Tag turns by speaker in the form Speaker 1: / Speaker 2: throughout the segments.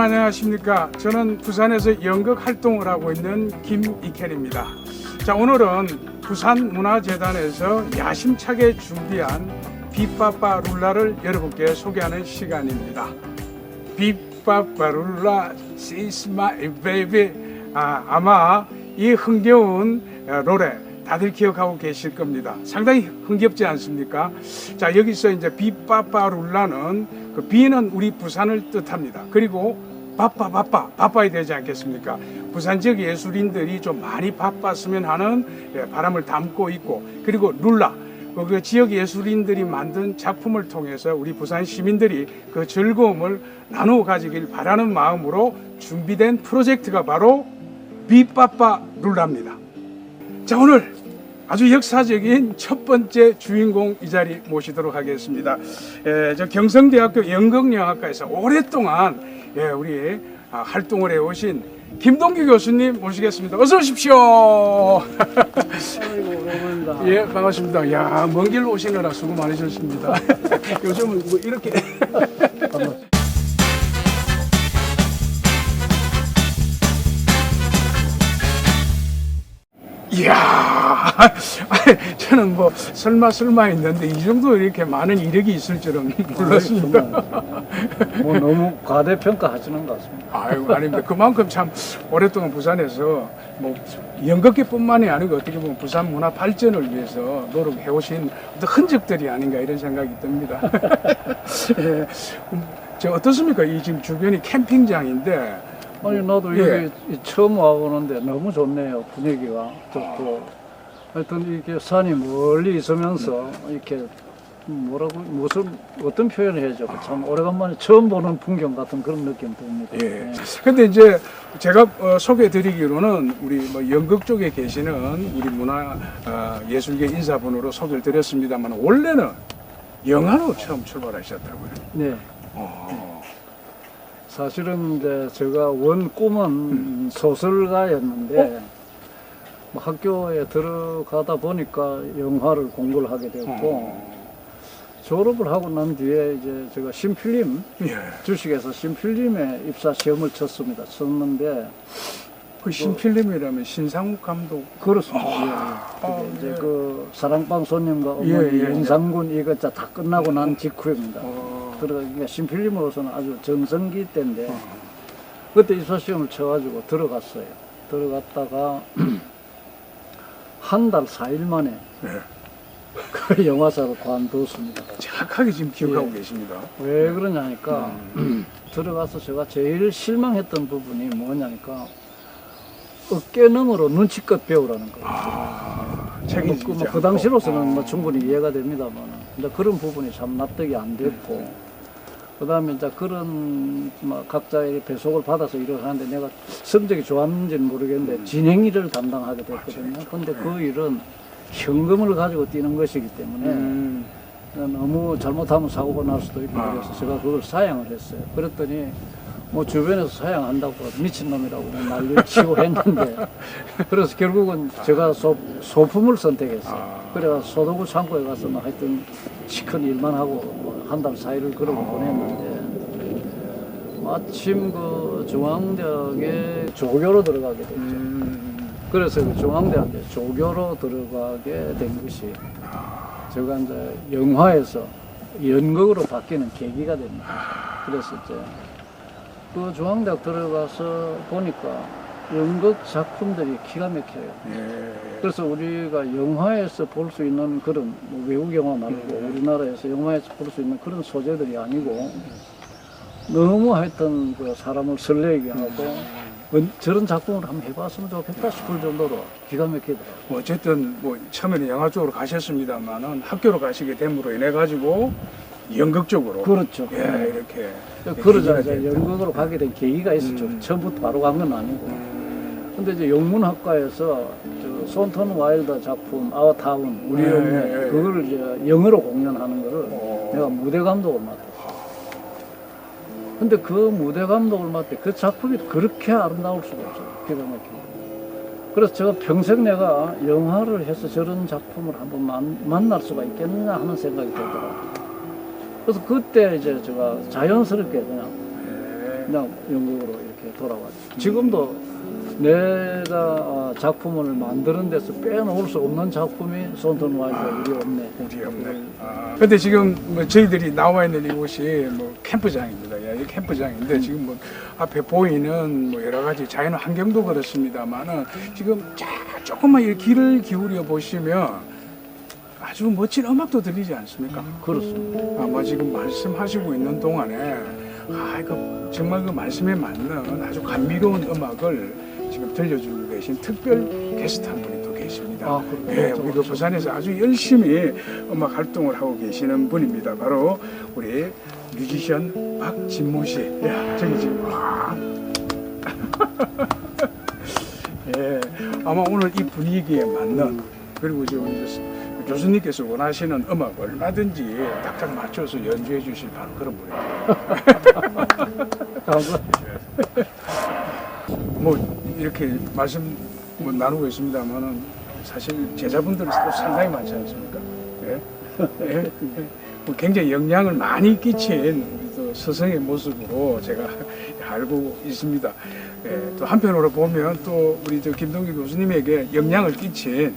Speaker 1: 안녕하십니까? 저는 부산에서 연극 활동을 하고 있는 김익현입니다. 자 오늘은 부산문화재단에서 야심차게 준비한 빗바빠 룰라를 여러분께 소개하는 시간입니다. 빗바빠 룰라, she's my baby. 아, 아마 이 흥겨운 어, 노래 다들 기억하고 계실 겁니다. 상당히 흥겹지 않습니까? 자, 여기서 이제 빗바빠룰라는 그 비는 우리 부산을 뜻합니다. 그리고 바빠 바빠 바빠야 되지 않겠습니까? 부산 지역 예술인들이 좀 많이 바빴으면 하는 예, 바람을 담고 있고 그리고 룰라 그- 그 지역 예술인들이 만든 작품을 통해서 우리 부산 시민들이 그 즐거움을 나누어 가지길 바라는 마음으로 준비된 프로젝트가 바로 빗바빠 룰라입니다. 자 오늘 아주 역사적인 첫 번째 주인공 이 자리 모시도록 하겠습니다. 에, 저 경성대학교 연극영화과에서 오랫동안 예, 우리 아, 활동을 해오신 김동규 교수님 모시겠습니다. 어서 오십시오.
Speaker 2: 아이고.
Speaker 1: 예, 반갑습니다. 야, 먼 길 오시느라 수고 많으셨습니다. 요즘은 뭐 이렇게 이야, 저는 뭐 설마 설마 했는데 이 정도 이렇게 많은 이력이 있을 줄은 몰랐습니다.
Speaker 2: 뭐 너무 과대평가하시는 것 같습니다.
Speaker 1: 아유, 아닙니다. 그만큼 참 오랫동안 부산에서 뭐 연극계뿐만이 아니고 어떻게 보면 부산 문화 발전을 위해서 노력해 오신 어떤 흔적들이 아닌가 이런 생각이 듭니다. 예, 음, 저 어떻습니까? 이 지금 주변이 캠핑장인데
Speaker 2: 아니 나도
Speaker 1: 예.
Speaker 2: 여기 처음 와보는데 너무 좋네요 분위기가 좋고 하여튼 이렇게 산이 멀리 있으면서 이렇게 뭐라고 무슨 어떤 표현을 해야죠 참 오래간만에 처음 보는 풍경 같은 그런 느낌 듭니다.
Speaker 1: 예. 근데 이제 제가 어, 소개드리기로는 우리 뭐 연극 쪽에 계시는 우리 문화 어, 예술계 인사분으로 소개를 드렸습니다만 원래는 영화로 처음 출발하셨다고요.
Speaker 2: 네.
Speaker 1: 어.
Speaker 2: 사실은 이제 제가 원 꿈은 소설가였는데 뭐 학교에 들어가다 보니까 영화를 공부를 하게 됐고
Speaker 1: 어.
Speaker 2: 졸업을 하고 난 뒤에 이제 제가 신필림
Speaker 1: 예.
Speaker 2: 주식에서 신필림에 입사 시험을 쳤습니다. 쳤는데
Speaker 1: 그 신필름이라면 신상욱 감독
Speaker 2: 그렇습니다. 예, 예.
Speaker 1: 아,
Speaker 2: 그게 이제
Speaker 1: 네.
Speaker 2: 그 사랑방 손님과 어머니
Speaker 1: 예, 예, 예.
Speaker 2: 인상군 이거 다 끝나고 난 직후입니다.
Speaker 1: 어.
Speaker 2: 들어가니까 신필림으로서는 아주 전성기 때인데
Speaker 1: 어.
Speaker 2: 그때 입사 시험을 쳐가지고 들어갔어요. 들어갔다가 한 달 사일 만에
Speaker 1: 네.
Speaker 2: 그 영화사를 관뒀습니다.
Speaker 1: 정확하게 지금 기억하고
Speaker 2: 예.
Speaker 1: 계십니다.
Speaker 2: 왜 그러냐니까 들어가서 제가 제일 실망했던 부분이 뭐냐니까 어깨너머로 눈치껏 배우라는 거예요.
Speaker 1: 아,
Speaker 2: 뭐,
Speaker 1: 책임지지
Speaker 2: 그, 뭐, 그
Speaker 1: 않고.
Speaker 2: 당시로서는 뭐
Speaker 1: 어.
Speaker 2: 충분히 이해가 됩니다만 근데 그런 부분이 참 납득이 안 됐고 그 다음에 이제 그런 뭐 각자의 배속을 받아서 일을 하는데 내가 성적이 좋았는지는 모르겠는데 진행 일을 담당하게 됐거든요. 근데 그 일은 현금을 가지고 뛰는 것이기 때문에
Speaker 1: 음.
Speaker 2: 너무 잘못하면 사고가 날 수도 있고
Speaker 1: 아.
Speaker 2: 그래서 제가 그걸 사양을 했어요. 그랬더니 뭐 주변에서 사양한다고 미친놈이라고 뭐 난리를 치고 했는데 그래서 결국은 제가 소, 소품을 선택했어요.
Speaker 1: 아.
Speaker 2: 그래서 소도구 창고에 가서 뭐 하여튼 시큰 일만 하고 뭐한달 사이를 그러고
Speaker 1: 아.
Speaker 2: 보냈는데 마침 그 중앙대학에 조교로 들어가게 됐죠.
Speaker 1: 음.
Speaker 2: 그래서 그 중앙대학에 조교로 들어가게 된 것이 제가 이제 영화에서 연극으로 바뀌는 계기가 됩니다. 그래서 이제 그 중앙대학 들어가서 보니까 연극 작품들이 기가 막혀요.
Speaker 1: 예.
Speaker 2: 그래서 우리가 영화에서 볼 수 있는 그런 뭐 외국 영화 말고 우리나라에서 영화에서 볼 수 있는 그런 소재들이 아니고 너무 하여튼 그 사람을 설레게 하고 은- 저런 작품을 한번 해봤으면 좋겠다 싶을 정도로 기가 막히더라고요.
Speaker 1: 뭐 어쨌든 뭐 처음에는 영화 쪽으로 가셨습니다만은 학교로 가시게 됨으로 인해 가지고 연극 쪽으로
Speaker 2: 그렇죠.
Speaker 1: 예 이렇게
Speaker 2: 그러자
Speaker 1: 계기가
Speaker 2: 이제. 연극으로 가게 된 계기가 있었죠.
Speaker 1: 음.
Speaker 2: 처음부터 바로 간 건 아니고.
Speaker 1: 음.
Speaker 2: 근데 이제 영문학과에서 저 손턴 와일더 작품 아워타운 우리
Speaker 1: 예,
Speaker 2: 영예
Speaker 1: 예, 예.
Speaker 2: 그거를 이제 영어로 공연하는 거를
Speaker 1: 어.
Speaker 2: 내가 무대 감독을 맡았어. 근데 그 무대 감독을 맡을 때 그 작품이 그렇게 아름다울 수가 없어요. 기가 막히고. 그래서 제가 평생 내가 영화를 해서 저런 작품을 한번 만, 만날 수가 있겠느냐 하는 생각이 들더라고요. 그래서 그때 이제 제가 자연스럽게 그냥
Speaker 1: 예.
Speaker 2: 그냥 연극으로 이렇게 돌아왔죠. 지금도 내가 어, 작품을 만드는 데서 빼놓을 수 없는 작품이 손턴 와이드 우리 없네.
Speaker 1: 우리 없네. 아, 근데 지금 뭐 저희들이 나와 있는 이곳이 뭐 캠프장입니다. 예, 이 캠프장인데 지금 뭐 앞에 보이는 뭐 여러 가지 자연 환경도 그렇습니다만은 지금 쫙 조금만 이 귀를 기울여 보시면 아주 멋진 음악도 들리지 않습니까?
Speaker 2: 그렇습니다.
Speaker 1: 아마 지금 말씀하시고 있는 동안에 아 이거 정말 그 말씀에 맞는 아주 감미로운 음악을 지금 들려주고 계신 특별 게스트 한 분이 또 계십니다.
Speaker 2: 아, 그렇군요.
Speaker 1: 예, 우리 그 부산에서 아주 열심히 음악 활동을 하고 계시는 분입니다. 바로 우리 뮤지션 박진모 씨. 예, 저기 지금 와. 예, 아마 오늘 이 분위기에 맞는 그리고 저 이제 교수님께서 원하시는 음악 얼마든지 딱딱 맞춰서 연주해 주실 바로 그런 분입니다.
Speaker 2: 감사합니다.
Speaker 1: 뭐 이렇게 말씀 뭐 나누고 있습니다만은 사실 제자분들은 또 상당히 많지 않습니까? 예? 예? 뭐 굉장히 영향을 많이 끼친 스승의 모습으로 제가 알고 있습니다. 예, 또 한편으로 보면 또 우리 저 김동기 교수님에게 영향을 끼친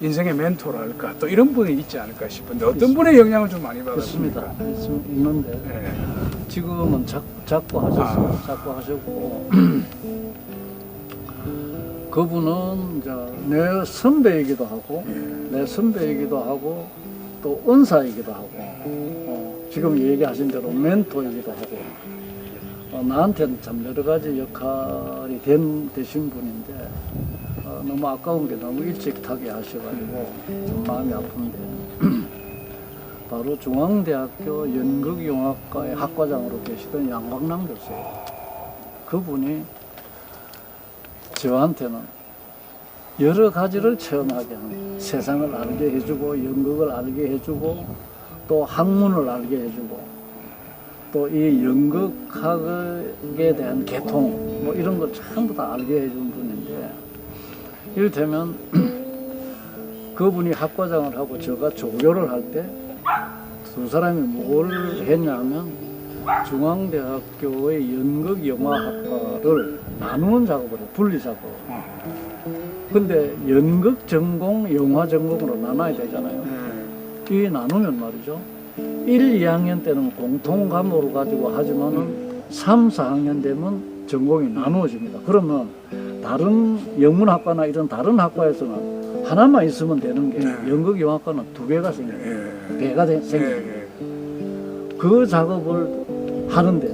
Speaker 1: 인생의 멘토랄까 또 이런 분이 있지 않을까 싶은데 어떤 분의 영향을 좀 많이. 받았습니까?
Speaker 2: 있- 있는데
Speaker 1: 예.
Speaker 2: 지금은 작, 작고 하셨어요.
Speaker 1: 아.
Speaker 2: 작고 하셨고 그분은 이제 내 선배이기도 하고 내 선배이기도 하고 또 은사이기도 하고 어, 지금 얘기하신 대로 멘토이기도 하고 어, 나한테는 참 여러 가지 역할이 된, 되신 분인데 어, 너무 아까운 게 너무 일찍 타게 하셔가지고 좀 마음이 아픈데 바로 중앙대학교 연극영화과의 학과장으로 계시던 양광남 교수예요. 그분이 저한테는 여러 가지를 체험하게 하는 세상을 알게 해주고 연극을 알게 해주고 또 학문을 알게 해주고 또 이 연극학에 대한 개통 뭐 이런 걸 전부 다 알게 분인데 이를테면 그분이 학과장을 하고 제가 조교를 할 때 두 사람이 뭘 했냐면 중앙대학교의 연극 영화학과를 나누는 작업을 해요. 분리 작업. 근데 연극 전공, 영화 전공으로 나눠야 되잖아요.
Speaker 1: 예.
Speaker 2: 이 나누면 말이죠. 1, 2학년 때는 공통 과목으로 가지고 하지만은 3, 4학년 되면 전공이 나누어집니다. 그러면 다른 영문학과나 이런 다른 학과에서는 하나만 있으면 되는 게
Speaker 1: 네.
Speaker 2: 연극 영화과는 두 개가 생겨요.
Speaker 1: 예.
Speaker 2: 배가 돼-
Speaker 1: 예.
Speaker 2: 생겨요.
Speaker 1: 예.
Speaker 2: 그 작업을 하는데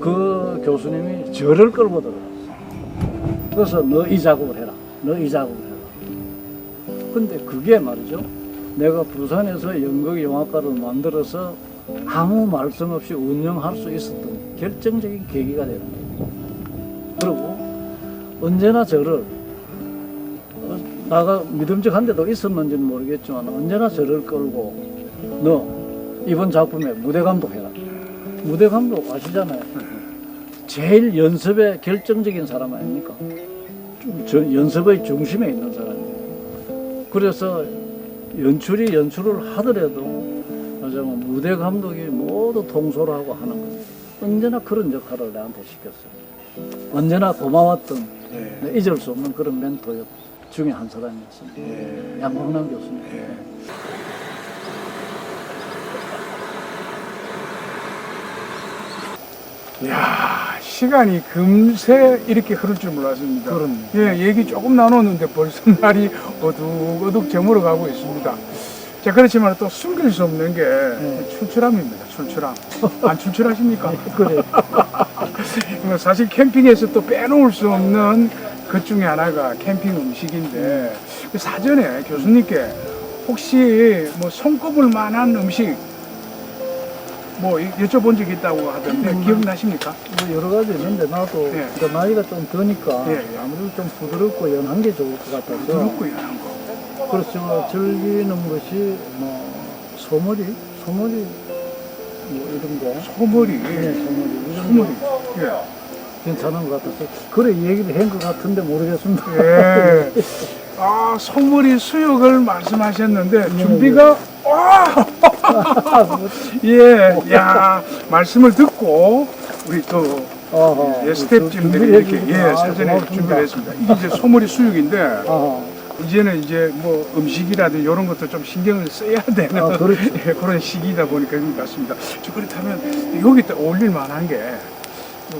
Speaker 2: 그 교수님이 저를 끌고 들어갔어. 그래서 너 이 작업을 해라. 너 이 작업을 해라. 근데 그게 말이죠. 내가 부산에서 연극 영화과를 만들어서 아무 말씀 없이 운영할 수 있었던 결정적인 계기가 되는 거예요. 언제나 저를 어, 나가 믿음직한 데도 있었는지는 모르겠지만 언제나 저를 끌고 너 이번 작품에 무대 감독해라. 무대 감독 아시잖아요. 제일 연습의 결정적인 사람 아닙니까? 좀 저- 연습의 중심에 있는 사람이에요. 그래서 연출이 연출을 하더라도 하자면 무대 감독이 모두 통솔을 하고 하는 거예요. 언제나 그런 역할을 나한테 시켰어요. 언제나 고마웠던
Speaker 1: 예.
Speaker 2: 네, 잊을 수 없는 그런 멘토 중에 한 사람이었습니다.
Speaker 1: 예.
Speaker 2: 양광남 교수님.
Speaker 1: 예. 야 시간이 금세 이렇게 흐를 줄 몰랐습니다.
Speaker 2: 그럼요.
Speaker 1: 예, 얘기 조금 나눴는데 벌써 날이 어둑어둑 저물어 가고 있습니다. 자, 그렇지만 또 숨길 수 없는 게
Speaker 2: 네.
Speaker 1: 출출함입니다. 출출함. 안 출출하십니까?
Speaker 2: 그래.
Speaker 1: 뭐 사실 캠핑에서 또 빼놓을 수 없는 것 중에 하나가 캠핑 음식인데 그 사전에 교수님께 혹시 뭐 손꼽을 만한 음식 뭐 여- 여쭤본 적 있다고 하던데
Speaker 2: 음.
Speaker 1: 기억나십니까?
Speaker 2: 뭐 여러 가지 있는데 나도
Speaker 1: 예.
Speaker 2: 그 나이가 좀 드니까
Speaker 1: 예, 예.
Speaker 2: 아무래도 좀 부드럽고 연한 게 좋을 것 같아서
Speaker 1: 부럽고 연한 거.
Speaker 2: 그렇죠. 즐기는 것이 뭐 소머리, 소머리 뭐 이런 거.
Speaker 1: 소머리.
Speaker 2: 네, 소머리. 이런
Speaker 1: 소머리.
Speaker 2: 거
Speaker 1: 예.
Speaker 2: 괜찮은 것 같아서 그래 얘기를 한 것 같은데 모르겠습니다.
Speaker 1: 예. 아, 소머리 수육을 말씀하셨는데
Speaker 2: 네,
Speaker 1: 준비가 와!
Speaker 2: 아,
Speaker 1: 예, 야 말씀을 듣고 우리 또
Speaker 2: 어허,
Speaker 1: 예, 스태프진들이 이렇게 예
Speaker 2: 아,
Speaker 1: 사전에. 준비를 했습니다. 이게 이제 소머리 수육인데
Speaker 2: 어허,
Speaker 1: 이제는 이제 뭐 음식이라든 이런 것도 좀 신경을 써야 되는
Speaker 2: 아, 그렇죠.
Speaker 1: 예, 그런 시기이다 보니까 그런 것 같습니다. 저 그렇다면 여기 또 어울릴 만한 게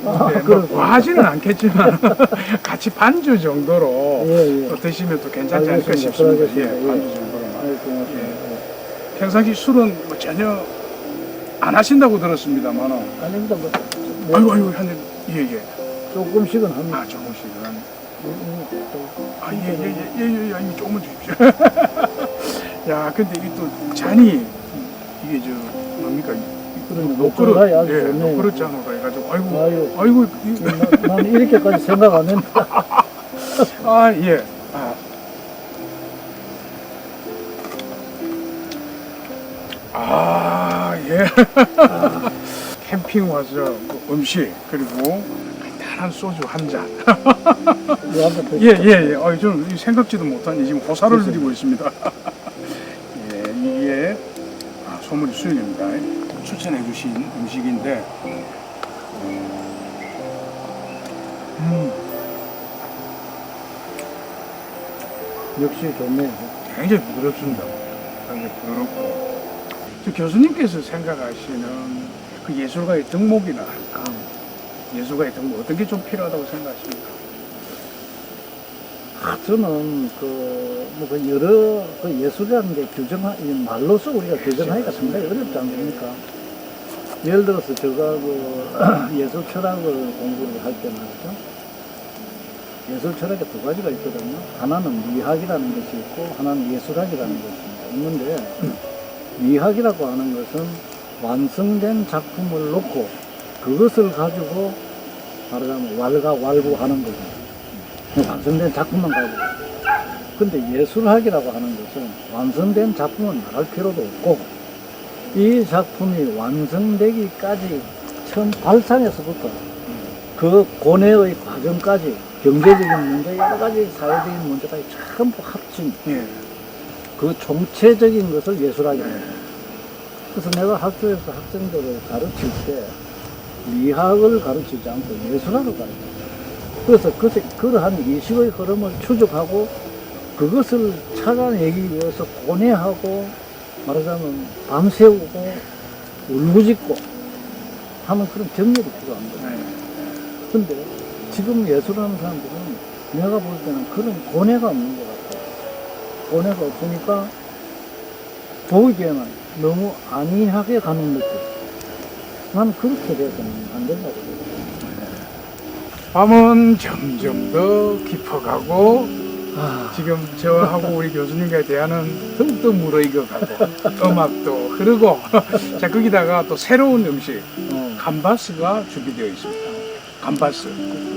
Speaker 2: 아,
Speaker 1: 네, 뭐. 과하지는 않겠지만 같이 반주 정도로
Speaker 2: 예, 예.
Speaker 1: 또 드시면 또 괜찮지 않을까
Speaker 2: 알겠습니다.
Speaker 1: 싶습니다. 예.
Speaker 2: 예.
Speaker 1: 반주 정도로만.
Speaker 2: 아이, 고맙습니다.
Speaker 1: 평상시 술은 뭐 전혀 안 하신다고 들었습니다만
Speaker 2: 아닙니다. 뭐, 뭐
Speaker 1: 아이고 아이고 한예예
Speaker 2: 조금씩은 합니다.
Speaker 1: 아 조금씩은 아 예 예 예 예예 예, 조금만 주십시오. 야 근데 이게 또 잔이 이게 저 뭡니까
Speaker 2: 그러면
Speaker 1: 녹그릇
Speaker 2: 녹그릇이 아주
Speaker 1: 예
Speaker 2: 좋네요.
Speaker 1: 녹그릇 잔으로 해가지고 아이고
Speaker 2: 아유,
Speaker 1: 아이고 이-
Speaker 2: 나, 나는 이렇게까지 생각 안 했는데.
Speaker 1: 아 예. 아. 아, 예. 캠핑 와서 뭐 음식 그리고 한 소주 한 잔. 예, 예, 예. 어, 저는 이 생각지도 못한 이 지금 호사를
Speaker 2: 그렇죠.
Speaker 1: 누리고 있습니다. 예, 이게 아, 소머리 수육입니다. 추천해 주신 음식인데, 음,
Speaker 2: 역시 좋네요.
Speaker 1: 굉장히 부드럽습니다. 굉장히 부드럽고. 저 교수님께서 생각하시는 그 예술가의 덕목이나 할까? 예술가의 덕목 어떤 게 좀 필요하다고 생각하십니까?
Speaker 2: 아, 저는 그, 뭐, 그 여러, 그 예술이라는 게 규정하, 이 말로써 우리가 규정하기가 상당히 어렵지 않습니까? 예를 들어서 제가 그 예술 철학을 공부를 할 때 말이죠. 예술 철학에 두 가지가 있거든요. 하나는 미학이라는 것이 있고, 하나는 예술학이라는 것이 있는데, 미학이라고 하는 것은 완성된 작품을 놓고 그것을 가지고 말하자면 왈가 왈부하는 거죠. 완성된 작품만 가지고. 근데 예술학이라고 하는 것은 완성된 작품은 말할 필요도 없고 이 작품이 완성되기까지 처음 발상에서부터 그 고뇌의 과정까지 경제적인 문제, 여러 가지 사회적인 문제까지 전부 합친
Speaker 1: 예.
Speaker 2: 그 총체적인 것을 예술학이라고 해요. 그래서 내가 학교에서 학생들을 가르칠 때 미학을 가르치지 않고 예술학을 가르쳐요. 그래서 그것에 그러한 이식의 흐름을 추적하고 그것을 찾아내기 위해서 고뇌하고 말하자면 밤새우고 울부짖고 하는 그런 경력이 필요한 거예요.
Speaker 1: 네.
Speaker 2: 근데 지금 예술하는 사람들은 내가 볼 때는 그런 고뇌가 없는 것 같아요. 고뇌가 없으니까 보기에는 너무 안이하게 가는 느낌. 난 그렇게 돼서는 안 된다고.
Speaker 1: 밤은 점점 더 깊어가고
Speaker 2: 아,
Speaker 1: 지금 저하고 우리 교수님과 대화는 더욱더 무르익어가고 음악도 흐르고 자 거기다가 또 새로운 음식
Speaker 2: 어,
Speaker 1: 감바스가 준비되어 있습니다. 감바스.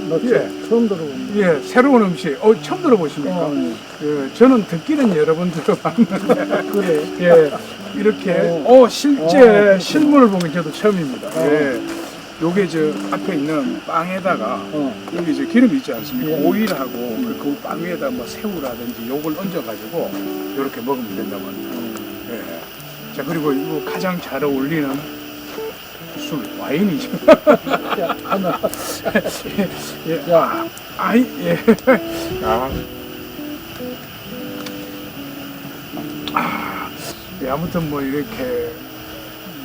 Speaker 2: 나
Speaker 1: 예.
Speaker 2: 처음 들어보는
Speaker 1: 예, 새로운 음식. 어, 처음 들어보십니까?
Speaker 2: 어, 예.
Speaker 1: 그, 저는 듣기는 여러 번 들어봤는데,
Speaker 2: 그래.
Speaker 1: 예, 이렇게,
Speaker 2: 어.
Speaker 1: 어, 실제
Speaker 2: 어.
Speaker 1: 실물을 보긴 저도 처음입니다.
Speaker 2: 어.
Speaker 1: 예. 요게 저 앞에 있는 빵에다가
Speaker 2: 어,
Speaker 1: 여기 저 기름 있지 않습니까?
Speaker 2: 예.
Speaker 1: 오일하고 그, 그빵 위에다 뭐 새우라든지 요걸 얹어가지고 이렇게 먹으면 된다고 합니다. 예. 자, 그리고 이거 가장 잘 어울리는 술, 와인이죠.
Speaker 2: 자, 하나.
Speaker 1: 예.
Speaker 2: 자,
Speaker 1: 아이, 예. 아. 아, 예, 아무튼 뭐 이렇게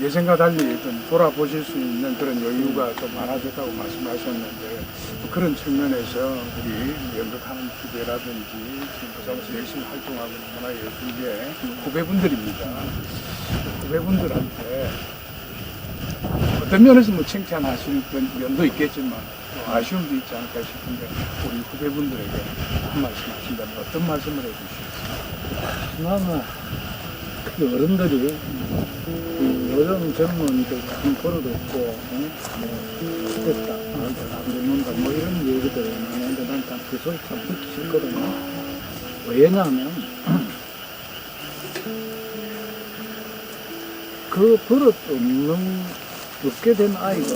Speaker 1: 예전과 달리 좀 돌아보실 수 있는 그런 여유가 좀 많아졌다고 말씀하셨는데 뭐 그런 측면에서 우리 연극하는 기대라든지 지금 부산에서 열심히 활동하고 있는 문화예술계 후배분들입니다. 후배분들한테 어떤 면에서 뭐 칭찬하실 면- 면도 있겠지만 또 아쉬움도 있지 않을까 싶은데 우리 후배분들에게 한 말씀 하신다면 어떤 말씀을 해주시겠습니까?
Speaker 2: 나는 그 어른들이 그 요즘 젊은이들 참 버릇없고 어? 뭐 됐다 안 듣는다 뭐 이런 얘기들을 많이 하는데 난그 소리 참 듣기 싫거든요 왜냐하면 그 버릇 없는 없게 된 아이가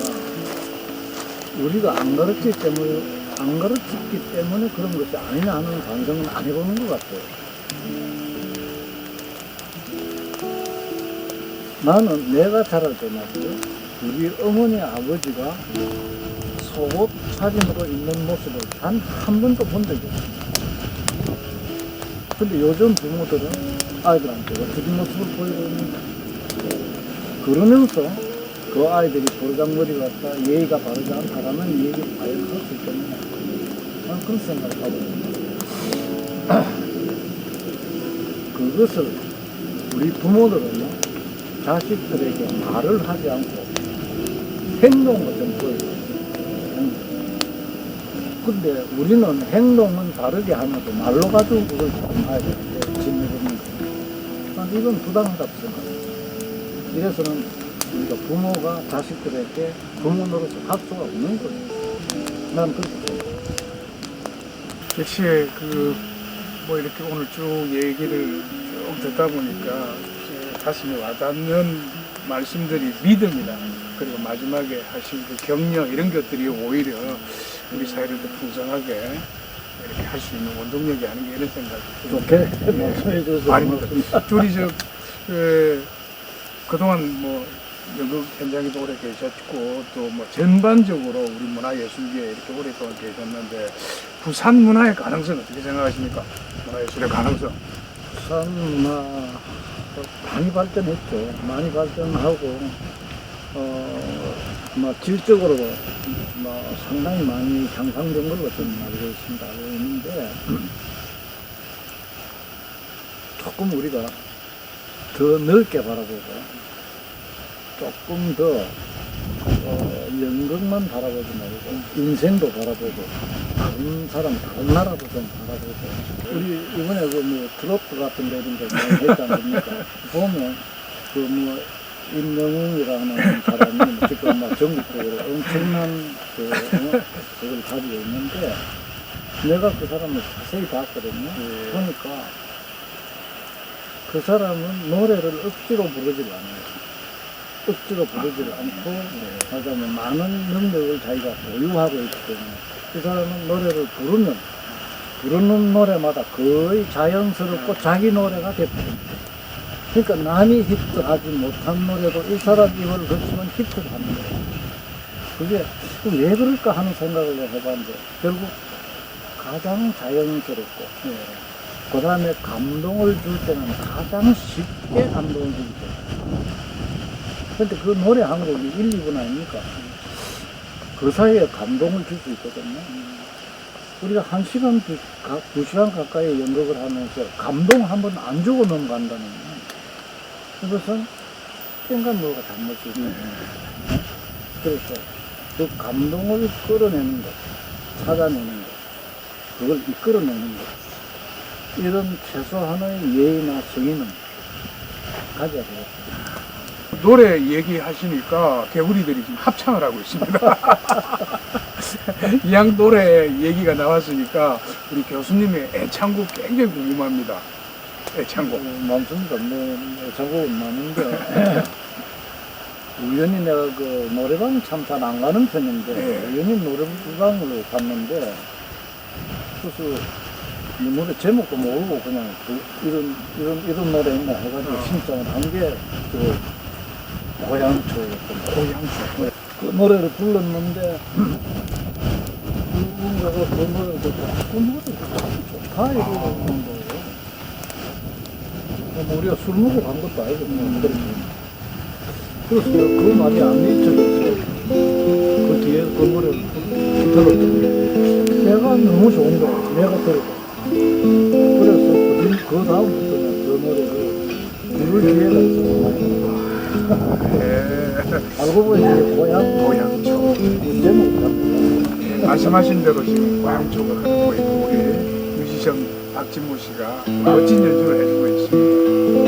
Speaker 2: 우리가 안 가르치기 때문에 안 가르쳤기 때문에 그런 것이 아니냐 하는 반성은 안 해보는 것 같아요. 나는 내가 자랄 때 말이죠. 우리 어머니 아버지가 속옷 사진으로 있는 모습을 단 한 번도 본 적이 없어요. 근데 요즘 부모들은 아이들한테 어떻게 모습을 보이고 있는가. 그러면서 그 아이들이 버르장머리 같다, 예의가 바르지 않다라는 얘기를 과연 할수 있겠느냐. 저는 그런 생각을 하고 있습니다. 그것을 우리 부모들은요, 자식들에게 말을 하지 않고 행동을 좀 보여줘요. 근데 우리는 행동은 다르게 하면서 말로 가지고 그걸 잘해야 되는데, 짓누르는 거. 난 이건 생각해요. 이래서는 우리가 부모가 자식들에게 부모로서 할 수가 없는 거예요. 난 그렇게 생각해요.
Speaker 1: 역시 그 뭐 이렇게 오늘 쭉 얘기를 쭉 듣다 보니까 가슴에 와닿는 말씀들이 믿음이다. 그리고 마지막에 하신 그 격려 이런 것들이 오히려 우리 사회를 더 풍성하게 이렇게 할 수 있는 원동력이 아닌가 이런 생각이.
Speaker 2: 좋게 말씀해 주셔서
Speaker 1: 아닙니다. 둘이 저 그, 그동안 뭐 연극 현장에도 오래 계셨고 또 뭐 전반적으로 우리 문화예술계에 이렇게 오랫동안 계셨는데 부산 문화의 가능성 어떻게 생각하십니까? 문화예술의 가능성.
Speaker 2: 참, 마, 많이 발전했죠. 많이 발전하고, 어, 뭐, 질적으로, 뭐, 상당히 많이 향상된 걸로 저는 알고 있습니다. 있는데, 조금 우리가 더 넓게 바라보고, 조금 더, 어, 연극만 바라보지 말고, 인생도 바라보고, 다른 사람, 다른 나라도 좀 바라보고, 우리 이번에 그뭐 트로트 같은 데 이런 거 했지 않습니까? 보면 그뭐 임영웅이라는 사람이 지금 막 전국적으로 엄청난 그 어, 그걸 가지고 있는데 내가 그 사람을 자세히 봤거든요. 보니까 그 사람은 노래를 억지로 부르질 않아요. 억지로 부르질 않고 하자면 많은 능력을 자기가 보유하고 있기 때문에 그 사람은 노래를 부르면 부르는 노래마다 거의 자연스럽고 자기 노래가 돼버립니다. 그러니까 남이 히트하지 못한 노래도 이 사람 입을 거치면 히트를 하는 거예요. 그게 왜 그럴까 하는 생각을 해봤는데 결국 가장 자연스럽고 그 다음에 감동을 줄 때는 가장 쉽게 감동을 주기 때문에 근데 그 노래 한 곡이 1, 2분 아닙니까? 그 사이에 감동을 줄 수 있거든요. 우리가 한 시간, 두, 시간 가까이 연극을 하면서 감동 한 번 안 주고 넘어간다는. 이것은 뭐가 잘못이 있는 거예요. 그래서 그 감동을 끌어내는 것, 찾아내는 것, 그걸 이끌어내는 것, 이런 최소한의 예의나 성의는 가져야 되겠다.
Speaker 1: 노래 얘기하시니까 개구리들이 지금 합창을 하고 있습니다. 이양 노래 얘기가 나왔으니까 우리 교수님의 애창곡 굉장히 궁금합니다. 애창곡.
Speaker 2: 어, 많습니다. 뭐, 작업은 많은데. 우연히 내가 그 노래방 참 잘 안 가는 편인데,
Speaker 1: 네.
Speaker 2: 우연히 노래방을 갔는데, 그래서 이 노래 제목도 모르고 그냥 그 이런, 이런, 이런 노래 있나 해가지고
Speaker 1: 어.
Speaker 2: 신청을 한 게, 그, 고향초였던 거예요.
Speaker 1: 고향초.
Speaker 2: 그 노래를 불렀는데, 누군가가 그 노래를 듣고, 그 노래 참 좋다, 이러는 거예요. 뭐 우리가 술 먹고 간 것도 아니고 뭐 그렇게. 그래서 그 말이 안 잊혀져서 그 뒤에 그 노래를 들었더니 내가 너무 좋은 거야 내가 들었고 그래서 그, 뒤- 그그 노래를 부를 기회가 있었어
Speaker 1: 예.
Speaker 2: 알고 보니 고향
Speaker 1: 고향초.
Speaker 2: 제목이 다
Speaker 1: 말씀하신 대로 지금 고향초가 흐르고 있고 우리 뮤지션 박진모 씨가 멋진 연주를 해주고 있습니다.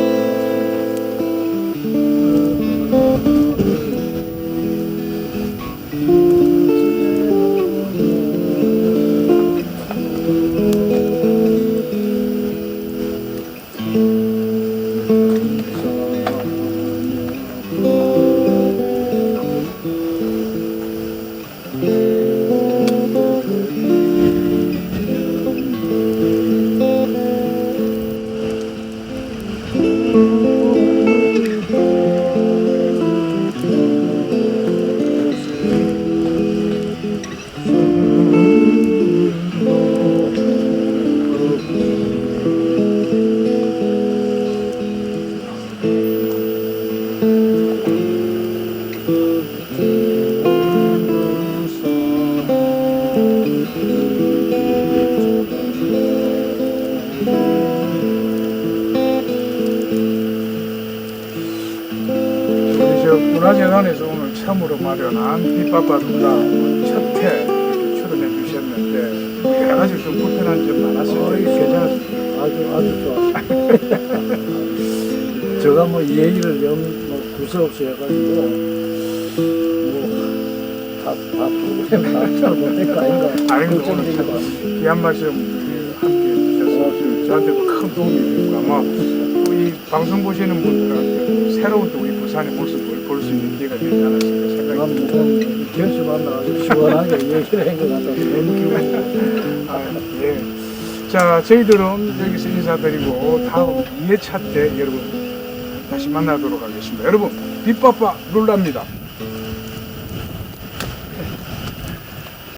Speaker 2: 아주 좋았습니다. 제가 뭐 얘기를 영뭐 구석없이 해가지고 뭐다다 프로그램 잘 못된 거 아닌가.
Speaker 1: 오늘 거참
Speaker 2: 아닙니까?
Speaker 1: 귀한 말씀 함께 해주셔서 저한테도 큰 도움이 되고 아마 또 이 방송 보시는 분들한테 새로운 또 우리 부산의 모습을 볼 수 있는 기회가 되지 않았을까 생각이 듭니다.
Speaker 2: 난 견수 만나가지고 시원하게 얘기를 한것 같아서 너무 기분이
Speaker 1: 아, 예. 자, 저희들은 여기서 인사드리고 다음 2회차 때 여러분 다시 만나도록 하겠습니다. 여러분, 빛바빠 룰라입니다.